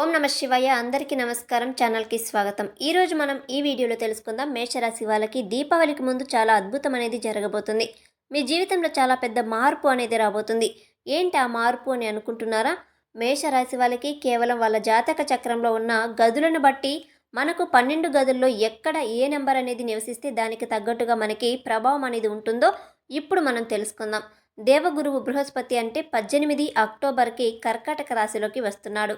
ఓం నమ శివయ్య అందరికీ నమస్కారం ఛానల్కి స్వాగతం. ఈరోజు మనం ఈ వీడియోలో తెలుసుకుందాం మేషరాశి వాళ్ళకి దీపావళికి ముందు చాలా అద్భుతం అనేది జరగబోతుంది. మీ జీవితంలో చాలా పెద్ద మార్పు అనేది రాబోతుంది. ఏంటి ఆ మార్పు అని అనుకుంటున్నారా? మేషరాశి వాళ్ళకి కేవలం వాళ్ళ జాతక చక్రంలో ఉన్న గదులను బట్టి మనకు పన్నెండు గదుల్లో ఎక్కడ ఏ నెంబర్ అనేది నివసిస్తే దానికి తగ్గట్టుగా మనకి ప్రభావం అనేది ఉంటుందో ఇప్పుడు మనం తెలుసుకుందాం. దేవగురువు బృహస్పతి అంటే పద్దెనిమిది అక్టోబర్కి కర్కాటక రాశిలోకి వస్తున్నాడు.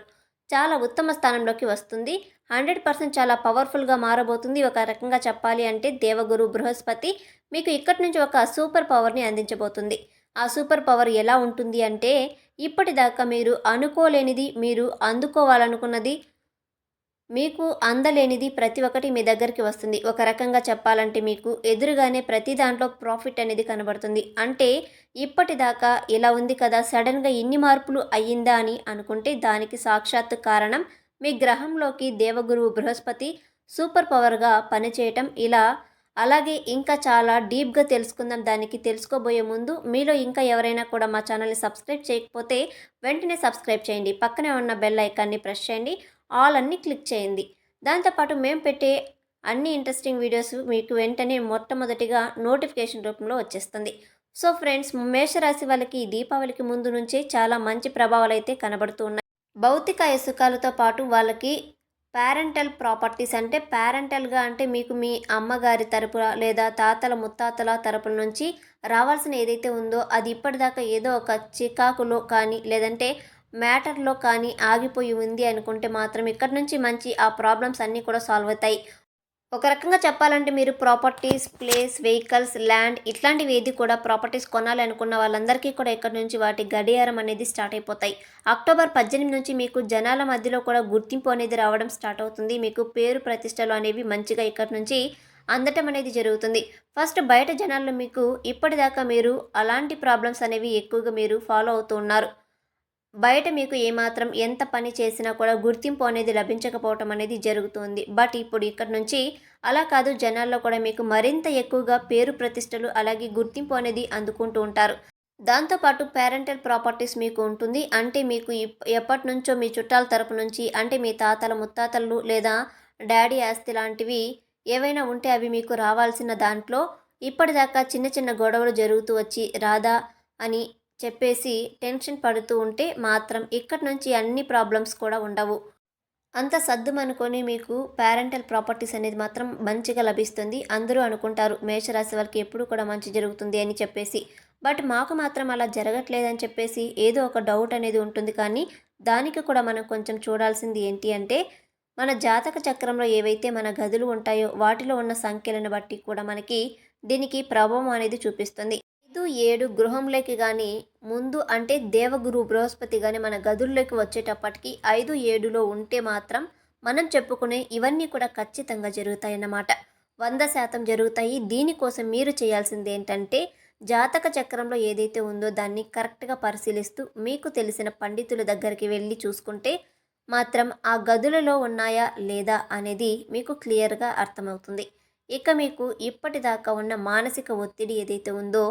చాలా ఉత్తమ స్థానంలోకి వస్తుంది. హండ్రెడ్ పర్సెంట్ చాలా పవర్ఫుల్గా మారబోతుంది. ఒక రకంగా చెప్పాలి అంటే దేవగురు బృహస్పతి మీకు ఇక్కడి నుంచి ఒక సూపర్ పవర్ని అందించబోతుంది. ఆ సూపర్ పవర్ ఎలా ఉంటుంది అంటే ఇప్పటిదాకా మీరు అనుకోలేనిది మీరు అందుకోవాలనుకున్నది మీకు అందలేనిది ప్రతి ఒక్కటి మీ దగ్గరికి వస్తుంది. ఒక రకంగా చెప్పాలంటే మీకు ఎదురుగానే ప్రతి దాంట్లో ప్రాఫిట్ అనేది కనబడుతుంది. అంటే ఇప్పటిదాకా ఇలా ఉంది కదా సడన్గా ఇన్ని మార్పులు అయ్యిందా అని అనుకుంటే దానికి సాక్షాత్తు కారణం మీ గ్రహంలోకి దేవగురువు బృహస్పతి సూపర్ పవర్గా పనిచేయటం. ఇలా అలాగే ఇంకా చాలా డీప్గా తెలుసుకుందాం. దానికి తెలుసుకోబోయే ముందు మీలో ఇంకా ఎవరైనా కూడా మా ఛానల్ని సబ్స్క్రైబ్ చేయకపోతే వెంటనే సబ్స్క్రైబ్ చేయండి. పక్కనే ఉన్న బెల్ ఐకాన్ని ప్రెస్ చేయండి. ఆల్ అన్ని క్లిక్ చేయండి. దాంతోపాటు మేము పెట్టే అన్ని ఇంట్రెస్టింగ్ వీడియోస్ మీకు వెంటనే మొట్టమొదటిగా నోటిఫికేషన్ రూపంలో వచ్చేస్తుంది. సో ఫ్రెండ్స్ మేషరాశి వాళ్ళకి దీపావళికి ముందు నుంచే చాలా మంచి ప్రభావాలు అయితే కనబడుతూ ఉన్నాయి. భౌతిక ఇసుకాలతో పాటు వాళ్ళకి పేరెంటల్ ప్రాపర్టీస్ అంటే పేరెంటల్గా అంటే మీకు మీ అమ్మగారి తరపు లేదా తాతల ముత్తాతల తరపుల నుంచి రావాల్సిన ఏదైతే ఉందో అది ఇప్పటిదాకా ఏదో ఒక చికాకులో కానీ లేదంటే మ్యాటర్లో కానీ ఆగిపోయి ఉంది అనుకుంటే మాత్రం ఇక్కడి నుంచి మంచి ఆ ప్రాబ్లమ్స్ అన్నీ కూడా సాల్వ్ అవుతాయి. ఒక రకంగా చెప్పాలంటే మీరు ప్రాపర్టీస్ ప్లేస్ వెహికల్స్ ల్యాండ్ ఇట్లాంటివి ఏది కూడా ప్రాపర్టీస్ కొనాలి అనుకున్న వాళ్ళందరికీ కూడా ఇక్కడ నుంచి వాటి గడియారం అనేది స్టార్ట్ అయిపోతాయి. అక్టోబర్ పద్దెనిమిది నుంచి మీకు జనాల మధ్యలో కూడా గుర్తింపు అనేది రావడం స్టార్ట్ అవుతుంది. మీకు పేరు ప్రతిష్టలు అనేవి మంచిగా ఇక్కడ నుంచి అందటం అనేది జరుగుతుంది. ఫస్ట్ బయట జనాల్లో మీకు ఇప్పటిదాకా మీరు అలాంటి ప్రాబ్లమ్స్ అనేవి ఎక్కువగా మీరు ఫాలో అవుతూ ఉన్నారు. బయట మీకు ఏమాత్రం ఎంత పని చేసినా కూడా గుర్తింపు అనేది లభించకపోవటం అనేది జరుగుతుంది. బట్ ఇప్పుడు ఇక్కడ నుంచి అలా కాదు జనాల్లో కూడా మీకు మరింత ఎక్కువగా పేరు ప్రతిష్టలు అలాగే గుర్తింపు అనేది అందుకుంటూ ఉంటారు. దాంతోపాటు పేరెంటల్ ప్రాపర్టీస్ మీకు ఉంటుంది. అంటే మీకు ఎప్పటి నుంచో మీ చుట్టాల తరపు నుంచి అంటే మీ తాతల ముత్తాతలు లేదా డాడీ ఆస్తి లాంటివి ఏవైనా ఉంటే అవి మీకు రావాల్సిన దాంట్లో ఇప్పటిదాకా చిన్న చిన్న గొడవలు జరుగుతూ వచ్చి రాదా అని చెప్పేసి టెన్షన్ పడుతూ ఉంటే మాత్రం ఇక్కడి నుంచి అన్ని ప్రాబ్లమ్స్ కూడా ఉండవు. అంత సర్దుమనుకొని మీకు పేరెంటల్ ప్రాపర్టీస్ అనేది మాత్రం మంచిగా లభిస్తుంది. అందరూ అనుకుంటారు మేషరాశి వాళ్ళకి ఎప్పుడు కూడా మంచి జరుగుతుంది అని చెప్పేసి. బట్ మాకు మాత్రం అలా జరగట్లేదని చెప్పేసి ఏదో ఒక డౌట్ అనేది ఉంటుంది. కానీ దానికి కూడా మనం కొంచెం చూడాల్సింది ఏంటి అంటే మన జాతక చక్రంలో ఏవైతే మన గదులు ఉంటాయో వాటిలో ఉన్న సంఖ్యలను బట్టి కూడా మనకి దీనికి ప్రభావం అనేది చూపిస్తుంది. ఏడు గృహంలోకి కానీ ముందు అంటే దేవగురు బృహస్పతి కానీ మన గదుల్లోకి వచ్చేటప్పటికి ఐదు ఏడులో ఉంటే మాత్రం మనం చెప్పుకునే ఇవన్నీ కూడా ఖచ్చితంగా జరుగుతాయన్నమాట. వంద శాతం జరుగుతాయి. దీనికోసం మీరు చేయాల్సింది ఏంటంటే జాతక చక్రంలో ఏదైతే ఉందో దాన్ని కరెక్ట్గా పరిశీలిస్తూ మీకు తెలిసిన పండితుల దగ్గరికి వెళ్ళి చూసుకుంటే మాత్రం ఆ గదులలో ఉన్నాయా లేదా అనేది మీకు క్లియర్గా అర్థమవుతుంది. ఇక మీకు ఇప్పటిదాకా ఉన్న మానసిక ఒత్తిడి ఏదైతే ఉందో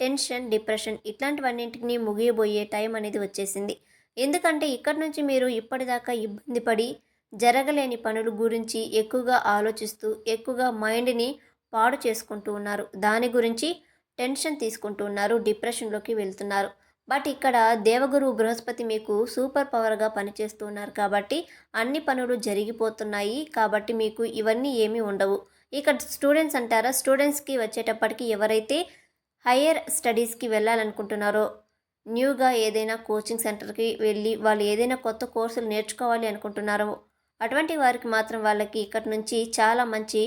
టెన్షన్ డిప్రెషన్ ఇట్లాంటివన్నింటినీ ముగియబోయే టైం అనేది వచ్చేసింది. ఎందుకంటే ఇక్కడ నుంచి మీరు ఇప్పటిదాకా ఇబ్బంది పడి జరగలేని పనుల గురించి ఎక్కువగా ఆలోచిస్తూ ఎక్కువగా మైండ్ని పాడు చేసుకుంటూ ఉన్నారు. దాని గురించి టెన్షన్ తీసుకుంటూ ఉన్నారు డిప్రెషన్లోకి వెళ్తున్నారు. బట్ ఇక్కడ దేవగురు బృహస్పతి మీకు సూపర్ పవర్గా పనిచేస్తూ ఉన్నారు కాబట్టి అన్ని పనులు జరిగిపోతున్నాయి కాబట్టి మీకు ఇవన్నీ ఏమీ ఉండవు. ఇక్కడ స్టూడెంట్స్ అంటారా? స్టూడెంట్స్కి వచ్చేటప్పటికి ఎవరైతే హయ్యర్ స్టడీస్కి వెళ్ళాలనుకుంటున్నారో న్యూగా ఏదైనా కోచింగ్ సెంటర్కి వెళ్ళి వాళ్ళు ఏదైనా కొత్త కోర్సులు నేర్చుకోవాలి అనుకుంటున్నారో అటువంటి వారికి మాత్రం వాళ్ళకి ఇక్కడి నుంచి చాలా మంచి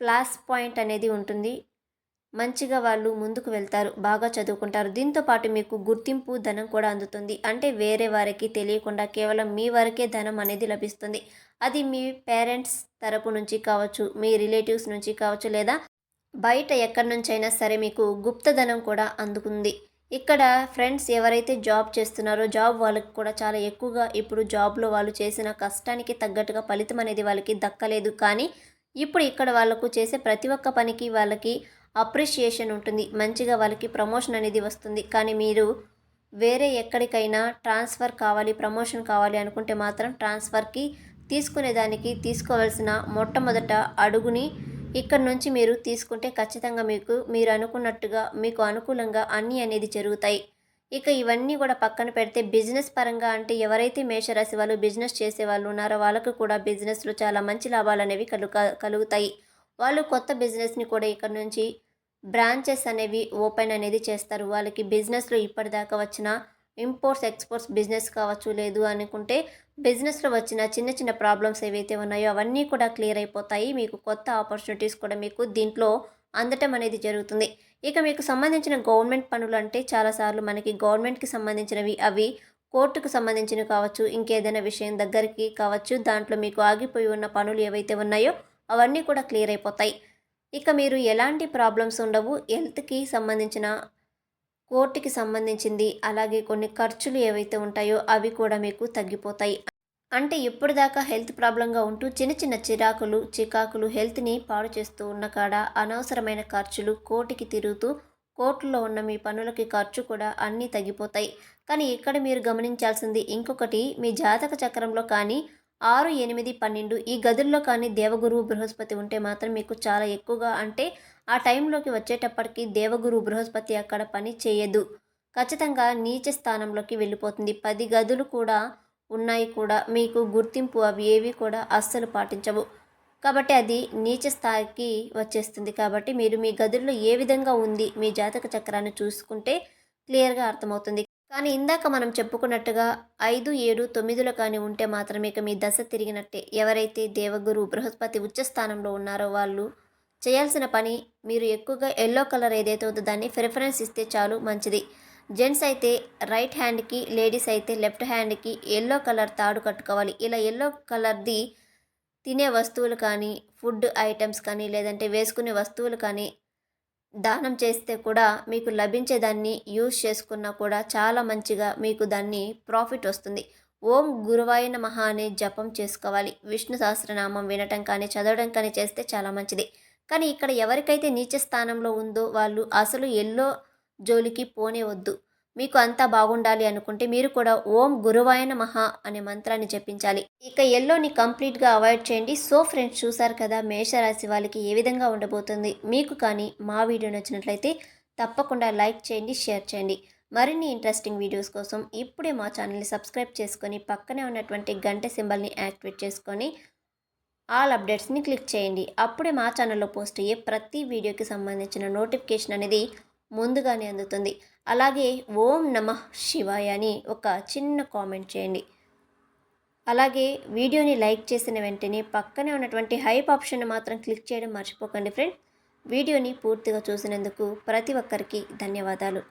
ప్లాస్ పాయింట్ అనేది ఉంటుంది. మంచిగా వాళ్ళు ముందుకు వెళ్తారు బాగా చదువుకుంటారు. దీంతో పాటు మీకు గుర్తింపు ధనం కూడా అందుతుంది. అంటే వేరే వారికి తెలియకుండా కేవలం మీ వరకే ధనం అనేది లభిస్తుంది. అది మీ పేరెంట్స్ తరపు నుంచి కావచ్చు మీ రిలేటివ్స్ నుంచి కావచ్చు లేదా బయట ఎక్కడి నుంచైనా సరే మీకు గుప్తధనం కూడా అందుకుంది. ఇక్కడ ఫ్రెండ్స్ ఎవరైతే జాబ్ చేస్తున్నారో జాబ్ వాళ్ళకి కూడా చాలా ఎక్కువగా ఇప్పుడు జాబ్లో వాళ్ళు చేసిన కష్టానికి తగ్గట్టుగా ఫలితం అనేది వాళ్ళకి దక్కలేదు. కానీ ఇప్పుడు ఇక్కడ వాళ్ళకు చేసే ప్రతి ఒక్క పనికి వాళ్ళకి అప్రిషియేషన్ ఉంటుంది. మంచిగా వాళ్ళకి ప్రమోషన్ అనేది వస్తుంది. కానీ మీరు వేరే ఎక్కడికైనా ట్రాన్స్ఫర్ కావాలి ప్రమోషన్ కావాలి అనుకుంటే మాత్రం ట్రాన్స్ఫర్కి తీసుకునేదానికి తీసుకోవాల్సిన మొట్టమొదట అడుగుని ఇక్కడ నుంచి మీరు తీసుకుంటే ఖచ్చితంగా మీకు మీరు అనుకున్నట్టుగా మీకు అనుకూలంగా అన్నీ అనేది జరుగుతాయి. ఇక ఇవన్నీ కూడా పక్కన పెడితే బిజినెస్ పరంగా అంటే ఎవరైతే మేషరాశి వాళ్ళు బిజినెస్ చేసే వాళ్ళు ఉన్నారో వాళ్ళకు కూడా బిజినెస్లో చాలా మంచి లాభాలు అనేవి కలుగ కలుగుతాయి. వాళ్ళు కొత్త బిజినెస్ని కూడా ఇక్కడ నుంచి బ్రాంచెస్ అనేవి ఓపెన్ అనేది చేస్తారు. వాళ్ళకి బిజినెస్లో ఇప్పటిదాకా వచ్చిన ఇంపోర్ట్స్ ఎక్స్పోర్ట్స్ బిజినెస్ కావచ్చు లేదు అనుకుంటే బిజినెస్లో వచ్చిన చిన్న చిన్న ప్రాబ్లమ్స్ ఏవైతే ఉన్నాయో అవన్నీ కూడా క్లియర్ అయిపోతాయి. మీకు కొత్త ఆపర్చునిటీస్ కూడా మీకు దీంట్లో అందటం అనేది జరుగుతుంది. ఇక మీకు సంబంధించిన గవర్నమెంట్ పనులు అంటే చాలాసార్లు మనకి గవర్నమెంట్కి సంబంధించినవి అవి కోర్టుకు సంబంధించినవి కావచ్చు ఇంకేదైనా విషయం దగ్గరికి కావచ్చు దాంట్లో మీకు ఆగిపోయి ఉన్న పనులు ఏవైతే ఉన్నాయో అవన్నీ కూడా క్లియర్ అయిపోతాయి. ఇక మీరు ఎలాంటి ప్రాబ్లమ్స్ ఉండవు హెల్త్కి సంబంధించిన కోర్టుకి సంబంధించింది. అలాగే కొన్ని ఖర్చులు ఏవైతే ఉంటాయో అవి కూడా మీకు తగ్గిపోతాయి. అంటే ఇప్పుడు దాకా హెల్త్ ప్రాబ్లంగా ఉంటూ చిన్న చిన్న చిరాకులు చికాకులు హెల్త్ని పాడు చేస్తూ ఉన్న కాడ అనవసరమైన ఖర్చులు కోటికి తిరుగుతూ కోర్టులో ఉన్న మీ పనులకి ఖర్చు కూడా అన్నీ తగ్గిపోతాయి. కానీ ఇక్కడ మీరు గమనించాల్సింది ఇంకొకటి మీ జాతక చక్రంలో కానీ ఆరు ఎనిమిది పన్నెండు ఈ గదుల్లో కానీ దేవగురువు బృహస్పతి ఉంటే మాత్రం మీకు చాలా ఎక్కువగా అంటే ఆ టైంలోకి వచ్చేటప్పటికి దేవగురు బృహస్పతి అక్కడ పని చేయదు. ఖచ్చితంగా నీచ స్థానంలోకి వెళ్ళిపోతుంది. పది గదులు కూడా ఉన్నాయి కూడా మీకు గుర్తింపు అవి ఏవి కూడా అస్సలు పాటించవు. కాబట్టి అది నీచ స్థాయికి వచ్చేస్తుంది. కాబట్టి మీరు మీ గదుల్లో ఏ విధంగా ఉంది మీ జాతక చక్రాన్ని చూసుకుంటే క్లియర్గా అర్థమవుతుంది. కానీ ఇందాక మనం చెప్పుకున్నట్టుగా ఐదు ఏడు తొమ్మిదిలో కానీ ఉంటే మాత్రమే ఇక మీ దశ తిరిగినట్టే. ఎవరైతే దేవగురు బృహస్పతి ఉచ్చస్థానంలో ఉన్నారో వాళ్ళు చేయాల్సిన పని మీరు ఎక్కువగా ఎల్లో కలర్ ఏదైతే ఉందో దాన్ని ప్రిఫరెన్స్ ఇస్తే చాలు మంచిది. జెంట్స్ అయితే రైట్ హ్యాండ్కి లేడీస్ అయితే లెఫ్ట్ హ్యాండ్కి ఎల్లో కలర్ తాడు కట్టుకోవాలి. ఇలా ఎల్లో కలర్ది తినే వస్తువులు కానీ ఫుడ్ ఐటమ్స్ కానీ లేదంటే వేసుకునే వస్తువులు కానీ దానం చేస్తే కూడా మీకు లభించేదాన్ని యూజ్ చేసుకున్నా కూడా చాలా మంచిగా మీకు దాన్ని ప్రాఫిట్ వస్తుంది. ఓం గురువాయ నమః అనే జపం చేసుకోవాలి. విష్ణు సహస్రనామం వినటం కానీ చదవడం కానీ చేస్తే చాలా మంచిది. కానీ ఇక్కడ ఎవరికైతే నీచ స్థానంలో ఉందో వాళ్ళు అసలు ఎల్లో జోలికి పోనే వద్దు. మీకు అంతా బాగుండాలి అనుకుంటే మీరు కూడా ఓం గురువాయన మహా అనే మంత్రాన్ని జపించాలి. ఇక ఎల్లోని కంప్లీట్గా అవాయిడ్ చేయండి. సో ఫ్రెండ్స్ చూసారు కదా మేషరాశి వాళ్ళకి ఏ విధంగా ఉండబోతుంది మీకు కానీ మా వీడియో నచ్చినట్లయితే తప్పకుండా లైక్ చేయండి షేర్ చేయండి. మరిన్ని ఇంట్రెస్టింగ్ వీడియోస్ కోసం ఇప్పుడే మా ఛానల్ని సబ్స్క్రైబ్ చేసుకొని పక్కనే ఉన్నటువంటి గంట సింబల్ని యాక్టివేట్ చేసుకొని ఆల్ అప్డేట్స్ని క్లిక్ చేయండి. అప్పుడే మా ఛానల్లో పోస్ట్ అయ్యే ప్రతి వీడియోకి సంబంధించిన నోటిఫికేషన్ అనేది ముందుగానే అందుతుంది. అలాగే ఓం నమ శివాయ అని ఒక చిన్న కామెంట్ చేయండి. అలాగే వీడియోని లైక్ చేసిన వెంటనే పక్కనే ఉన్నటువంటి హైప్ ఆప్షన్ మాత్రం క్లిక్ చేయడం మర్చిపోకండి ఫ్రెండ్. వీడియోని పూర్తిగా చూసినందుకు ప్రతి ఒక్కరికి ధన్యవాదాలు.